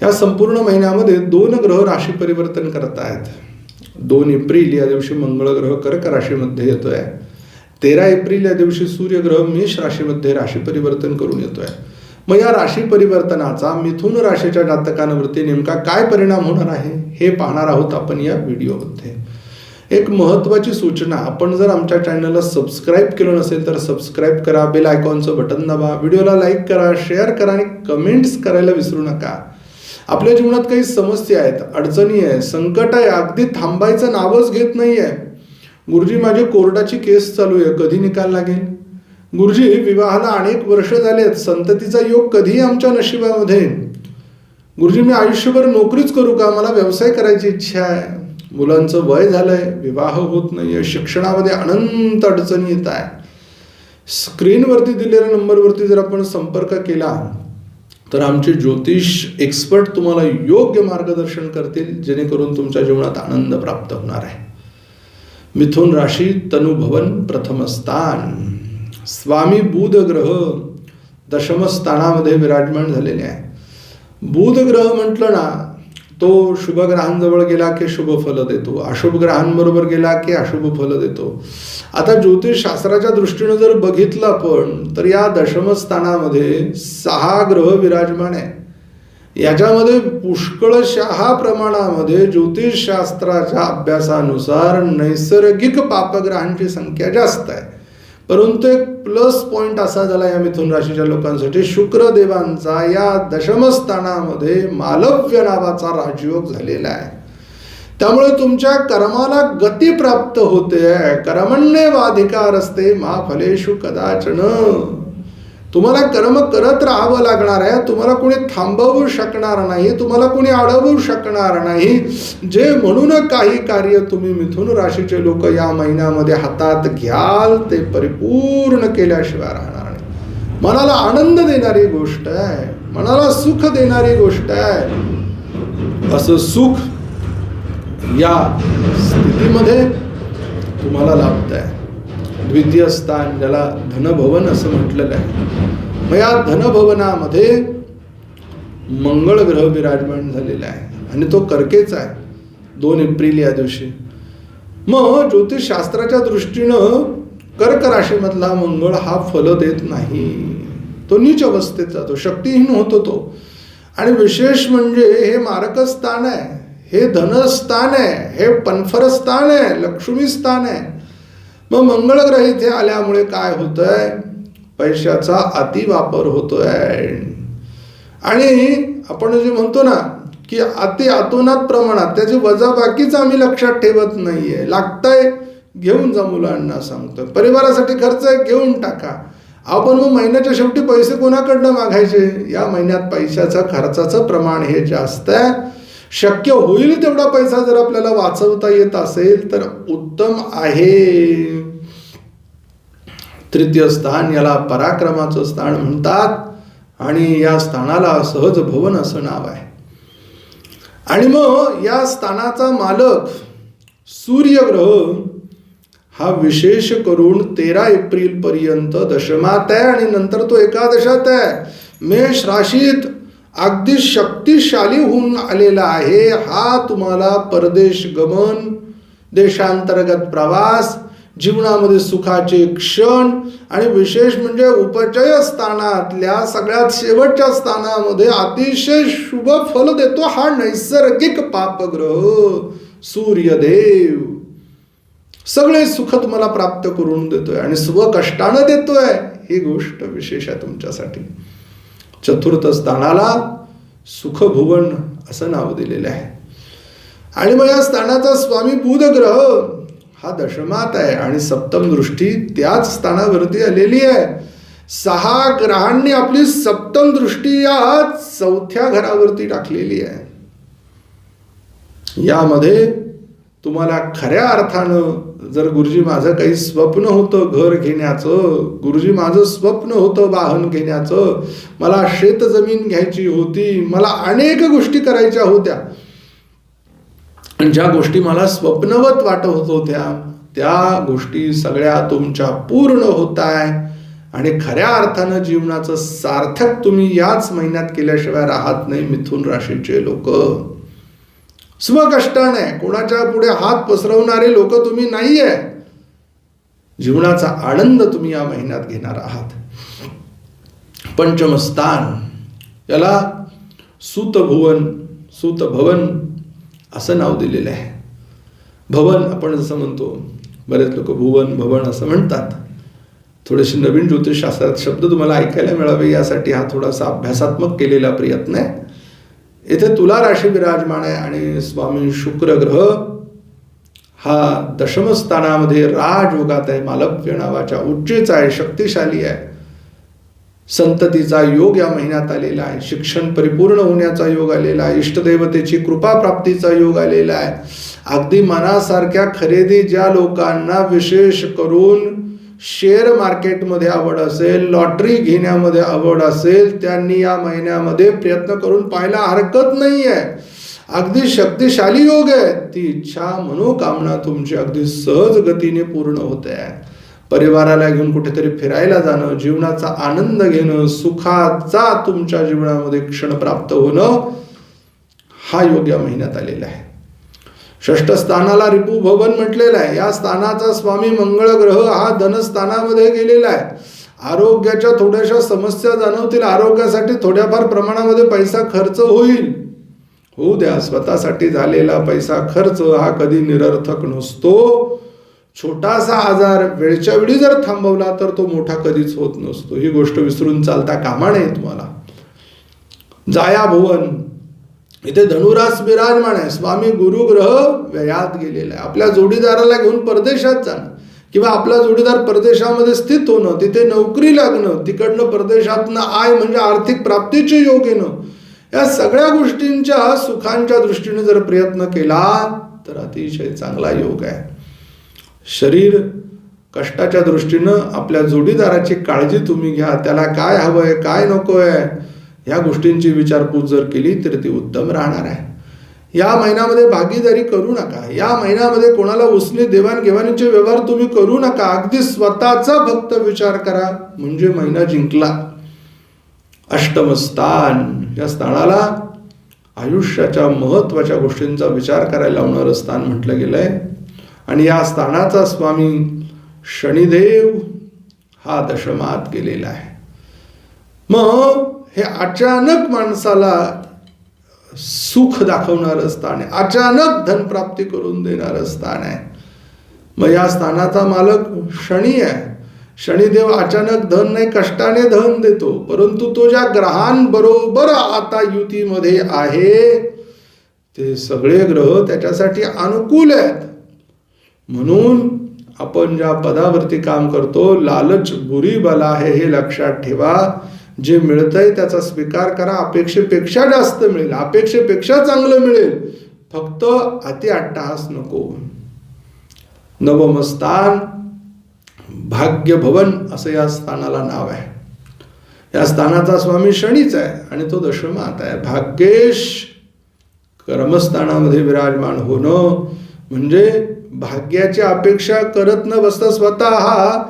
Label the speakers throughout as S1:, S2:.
S1: या संपूर्ण महिन्यामध्ये दोन ग्रह राशी परिवर्तन करत आहेत दोन एप्रिल या दिवशी मंगळ ग्रह कर्क राशीमध्ये येतोय. तेरा एप्रिल या दिवशी सूर्यग्रह मेष राशीमध्ये राशी परिवर्तन करून येतो आहे मग या राशी परिवर्तनाचा मिथुन राशीच्या जातकांवरती नेमका काय परिणाम होणार आहे हे पाहणार आहोत आपण या व्हिडिओमध्ये. एक महत्त्वाची सूचना आपण जर आमच्या चॅनलला सबस्क्राईब केलं नसेल तर सबस्क्राईब करा बेल आयकॉनचं बटन दाबा व्हिडिओला लाईक करा शेअर करा आणि कमेंट्स करायला विसरू नका. आपल्या जीवनात काही समस्या आहेत अडचणी आहे संकट आहे अगदी थांबायचं नावच घेत नाहीये. गुरुजी माझी कोर्टाची केस चालू आहे कधी निकाल लागेल? गुरुजी विवाहाला अनेक वर्ष झालेत संततीचा योग कधीही आमच्या नशिबामध्ये गुरुजी मी आयुष्यभर नोकरीच करू का? मला व्यवसाय करायची इच्छा आहे. मुलांचं वय झालंय विवाह होत नाहीये शिक्षणामध्ये अनंत अडचणी येत आहे स्क्रीनवरती दिलेल्या नंबरवरती जर आपण संपर्क केला तर आमचे ज्योतिष एक्सपर्ट तुम्हाला योग्य मार्गदर्शन करतील जेणेकरून तुमच्या जीवनात आनंद प्राप्त होणार आहे. मिथुन राशी तनुभवन प्रथम स्थान. स्वामी बुध ग्रह दशमस्थानामध्ये विराजमान झालेले आहे. बुध ग्रह म्हटलं ना तो शुभ ग्रहांजवळ गेला की शुभ फल देतो? अशुभ ग्रहांबरोबर गेला की अशुभ फल देतो? आता ज्योतिषशास्त्राच्या दृष्टीनं जर बघितलं आपण तर या दशम स्थानामध्ये सहा ग्रह विराजमान आहे याच्यामध्ये पुष्कळशहा प्रमाणामध्ये ज्योतिषशास्त्राच्या अभ्यासानुसार नैसर्गिक पापग्रहांची संख्या जास्त आहे. परंतु एक प्लस पॉइंट असा झाला या मिथुन राशीच्या लोकांसाठी. शुक्रदेवांचा या दशमस्थानामध्ये मालव्य नावाचा राजयोग झालेला आहे. त्यामुळे तुमच्या कर्माला गती प्राप्त होते. कर्मण्यवाधिकार असते. मा फलेशु कदाचन. तुम्हाला कर्म करत राहावं लागणार आहे तुम्हाला कोणी थांबवू शकणार नाही तुम्हाला कोणी अडवू शकणार नाही. जे म्हणून काही कार्य तुम्ही मिथुन राशीचे लोक या महिन्यामध्ये हातात घ्याल ते परिपूर्ण केल्याशिवाय राहणार नाही. मनाला आनंद देणारी गोष्ट आहे मनाला सुख देणारी गोष्ट आहे. असं सुख या स्थितीमध्ये तुम्हाला लाभत आहे द्वितीय स्थान ज्याला धनभवन असं म्हटलेलं आहे. मग या धनभवनामध्ये मंगळ ग्रह विराजमान झालेला आहे आणि तो कर्केचा आहे दोन एप्रिल या दिवशी. मग ज्योतिषशास्त्राच्या दृष्टीनं कर्क राशीमधला मंगळ हा फल देत नाही. तो नीच अवस्थेत जातो शक्तिहीन होतो तो. आणि विशेष म्हणजे हे मारक स्थान आहे हे धनस्थान आहे हे पनफर स्थान आहे लक्ष्मी स्थान आहे. मग मंगळग्रह इथे आल्यामुळे काय होतंय? पैशाचा अतिवापर होतोय. आणि आपण जे म्हणतो ना की अति अतोनात प्रमाणात त्याची वजा बाकीच आम्ही लक्षात ठेवत नाहीये. लागतंय घेऊन जा मुलांना सांगतोय. परिवारासाठी खर्च आहे घेऊन टाका. आपण मग महिन्याच्या शेवटी पैसे कोणाकडनं मागायचे? या महिन्यात पैशाचा खर्चाचं प्रमाण हे जास्त आहे. शक्य होईल तेवढा पैसा जर आपल्याला वाचवता येत असेल तर उत्तम आहे. तृतीय स्थान याला पराक्रमाचं स्थान म्हणतात आणि या स्थानाला सहज भवन असं नाव आहे. आणि मग या स्थानाचा मालक सूर्यग्रह हा विशेष करून तेरा एप्रिल पर्यंत दशमात आहे आणि नंतर तो एकादशात आहे. मेष राशीत अगदी शक्तिशाली होऊन आलेला आहे हा तुम्हाला परदेश गमन देशांतर्गत प्रवास जीवनामध्ये सुखाचे क्षण आणि विशेष म्हणजे उपचय स्थानातल्या सगळ्यात शेवटच्या स्थानामध्ये अतिशय शुभ फल देतो हा नैसर्गिक पापग्रह सूर्यदेव. सगळे सुख तुम्हाला प्राप्त करून देतोय आणि स्वकष्टानं देतोय ही गोष्ट विशेष आहे तुमच्यासाठी. चतुर्थ स्थानाला सुखभुवन असं नाव दिलेलं आहे. आणि मग या स्थानाचा स्वामी बुध ग्रह हा दशमात आहे आणि सप्तम दृष्टी त्याच स्थानावरती आलेली आहे. सहा ग्रहांनी आपली सप्तम दृष्टी या चौथ्या घरावरती टाकलेली आहे. यामध्ये तुम्हाला खऱ्या अर्थानं जर गुरुजी माझं काही स्वप्न होतं घर घेण्याचं गुरुजी माझं स्वप्न होतं वाहन घेण्याचं मला शेत जमीन घ्यायची होती मला अनेक गोष्टी करायच्या होत्या. ज्या गोष्टी मला स्वप्नवत वाटत होत्या त्या गोष्टी सगळ्या तुमच्या पूर्ण होत आहे आणि खऱ्या अर्थानं जीवनाचं सार्थक तुम्ही याच महिन्यात केल्याशिवाय राहत नाही मिथुन राशीचे लोक. स्वकष्टाने कोणाच्या पुढे हात पसरवणारे लोक तुम्ही नाहीये. जीवनाचा आनंद तुम्ही या महिन्यात घेणार आहात. पंचमस्थान याला सुतभुवन सुतभवन असं नाव दिलेलं आहे. भवन आपण जसं म्हणतो बरेच लोक भुवन भवन असं म्हणतात. थोडेसे नवीन ज्योतिषशास्त्रात शब्द तुम्हाला ऐकायला मिळावे यासाठी हा थोडासा अभ्यासात्मक केलेला प्रयत्न आहे. येथे तुला राशी विराजमान आहे आणि स्वामी शुक्र ग्रह हा दशमस्थानामध्ये राजयोगात आहे. मालव्य नावाच्या उच्चेचा आहे शक्तिशाली आहे. संततीचा योग या महिन्यात आलेला आहे. शिक्षण परिपूर्ण होण्याचा योग आलेला आहे. इष्टदेवतेची कृपा प्राप्तीचा योग आलेला आहे. अगदी मनासारख्या खरेदी ज्या लोकांना विशेष करून शेअर मार्केटमध्ये आवड असेल लॉटरी घेण्यामध्ये आवड असेल त्यांनी या महिन्यामध्ये प्रयत्न करून पाहायला हरकत नाही आहे अगदी शक्तिशाली योग आहे. ती इच्छा मनोकामना तुमची अगदी सहज गतीने पूर्ण होते. आहे परिवाराला घेऊन कुठेतरी फिरायला जाणं जीवनाचा आनंद घेणं सुखाचा तुमच्या जीवनामध्ये क्षण प्राप्त होणं हा योग या महिन्यात आलेला आहे. षष्ठ स्थानाला रिपू भवन म्हटलेलं आहे. या स्थानाचा स्वामी मंगळ ग्रह हा धनस्थानामध्ये गेलेला आहे. आरोग्याच्या थोड्याशा समस्या जाणवतील. आरोग्यासाठी थोड्याफार प्रमाणामध्ये पैसा खर्च होईल. होऊ द्या स्वतःसाठी झालेला पैसा खर्च हा कधी निरर्थक नसतो. छोटासा आजार वेळच्या वेळी जर थांबवला तर तो मोठा कधीच होत नसतो. ही गोष्ट विसरून चालता कामा नये तुम्हाला. जाया भुवन इथे धनुरास विराजमान आहे. स्वामी गुरु ग्रह व्ययात गेलेला आहे. आपल्या जोडीदाराला घेऊन परदेशात जाणं. किंवा आपला जोडीदार परदेशामध्ये स्थित होणं. तिथे नोकरी लागणं. तिकडनं परदेशातनं आय म्हणजे आर्थिक प्राप्तीचे योग येणं. या सगळ्या गोष्टींच्या सुखांच्या दृष्टीने जर प्रयत्न केला तर अतिशय चांगला योग आहे. शरीर कष्टाच्या दृष्टीनं आपल्या जोडीदाराची काळजी तुम्ही घ्या. त्याला काय हवंय काय नको आहे या गोष्टींची विचारपूस जर केली तर ती उत्तम राहणार आहे. या महिन्यामध्ये भागीदारी करू नका. या महिन्यामध्ये कोणाला उसने देवाणघेवाणीचे व्यवहार तुम्ही करू नका. अगदी स्वतःचा भक्त विचार करा. म्हणजे महिना जिंकला. अष्टम स्थान. या स्थानाला आयुष्याच्या महत्त्वाच्या गोष्टींचा विचार करायला लावणारं स्थान म्हटलं गेलंय. आणि या स्थानाचा स्वामी शनिदेव हा दशमात गेलेला आहे. मग हे अचानक माणसाला सुख दाखवणारं स्थान आहे. अचानक धनप्राप्ती करून देणारं स्थान आहे. मग या स्थानाचा मालक शनी आहे. शनिदेव अचानक धन नाही कष्टाने धन देतो. परंतु तो ज्या ग्रहांबरोबर आता युतीमध्ये आहे ते सगळे ग्रह त्याच्यासाठी अनुकूल आहेत. म्हणून आपण ज्या पदावरती काम करतो लालच बुरी बला आहे हे लक्षात ठेवा. जे मिळतंय त्याचा स्वीकार करा. अपेक्षेपेक्षा जास्त मिळेल. अपेक्षेपेक्षा चांगलं मिळेल. फक्त अति अट्टहास नको. नवमस्थान भाग्य भवन असं या स्थानाला नाव आहे. या स्थानाचा स्वामी शनीच आहे आणि तो दशमात आहे. भाग्येश कर्मस्थानामध्ये विराजमान होणं म्हणजे भाग्याची अपेक्षा करत न बसता स्वतः हा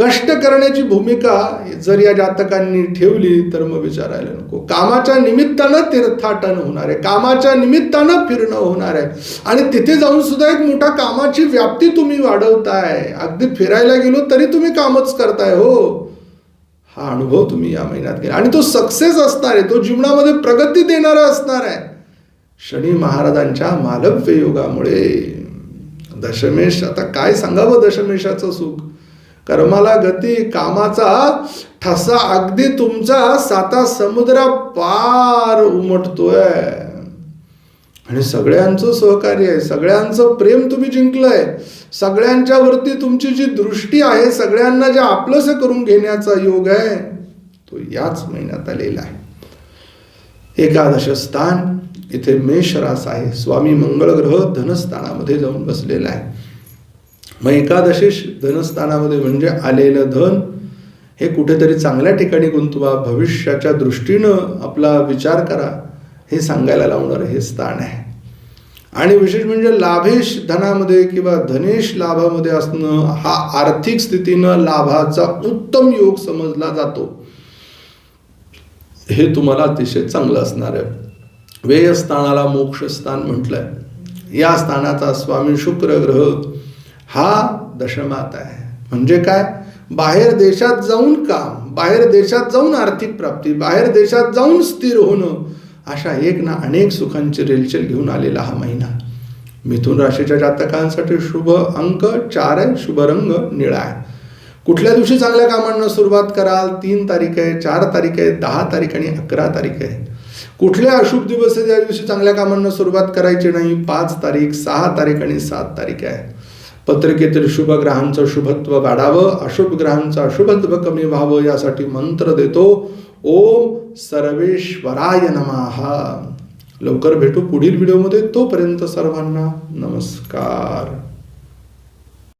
S1: कष्ट करण्याची भूमिका जर या जातकांनी ठेवली तर मग विचारायला नको. कामाच्या निमित्तानं तीर्थाटन होणार आहे. कामाच्या निमित्तानं फिरणं होणार आहे. आणि तिथे जाऊन सुद्धा एक मोठा कामाची व्याप्ती तुम्ही वाढवताय. अगदी फिरायला गेलो तरी तुम्ही कामच करताय हो. हा अनुभव तुम्ही या महिन्यात घ्या आणि तो सक्सेस असणार आहे. तो जीवनामध्ये प्रगती देणारा असणार आहे. शनी महाराजांच्या मालव्य योगामुळे दशमेश आता काय सांगावं दशमेशाचं सुख? कर्माला गती कामाचा ठसा अगदी तुमचा साता समुद्रा पार उमटतोय. आणि सगळ्यांचं सहकार्य आहे सगळ्यांचं प्रेम तुम्ही जिंकलंय. सगळ्यांच्या वरती तुमची जी दृष्टी आहे सगळ्यांना जे आपलंसं करून घेण्याचा योग आहे तो याच महिन्यात आलेला आहे. एकादश स्थान इथे मेष रास आहे. स्वामी मंगळ ग्रह धनस्थानामध्ये जाऊन बसलेला आहे. मग एकादशीश धनस्थानामध्ये म्हणजे आलेलं धन हे कुठेतरी चांगल्या ठिकाणी गुंतवा भविष्याच्या दृष्टीनं आपला विचार करा हे सांगायला लावणारं हे स्थान आहे. आणि विशेष म्हणजे लाभेश धनामध्ये किंवा धनेश लाभामध्ये असणं हा आर्थिक स्थितीनं लाभाचा उत्तम योग समजला जातो. हे तुम्हाला अतिशय चांगलं असणार आहे. व्यय स्थानाला मोक्ष स्थान म्हटलंय. या स्थानाचा स्वामी शुक्र ग्रह हा दशमात आहे. म्हणजे काय? बाहेर देशात जाऊन काम बाहेर देशात जाऊन आर्थिक प्राप्ती बाहेर देशात जाऊन स्थिर होणं अशा एक ना अनेक सुखांची रेलचेल घेऊन आलेला हा महिना. मिथुन राशीच्या जातकांसाठी शुभ अंक चार आहे शुभ रंग निळा आहे. कुठल्या दिवशी चांगल्या कामांना सुरुवात कराल? तीन तारीख आहे चार तारीख आहे दहा तारीख आणि अकरा तारीख आहे. कुठले अशुभ दिवस आहे त्या दिवशी चांगल्या कामांना सुरुवात करायची नाही? पाच तारीख सहा तारीख आणि सात तारीख आहे. पत्रिकेतील शुभ ग्रहांचं शुभत्व वाढावं अशुभ ग्रहांचं अशुभत्व कमी व्हावं यासाठी मंत्र देतो. ओम सर्वेश्वराय नमाहा लवकर भेटू पुढील व्हिडिओमध्ये. तोपर्यंत सर्वांना नमस्कार.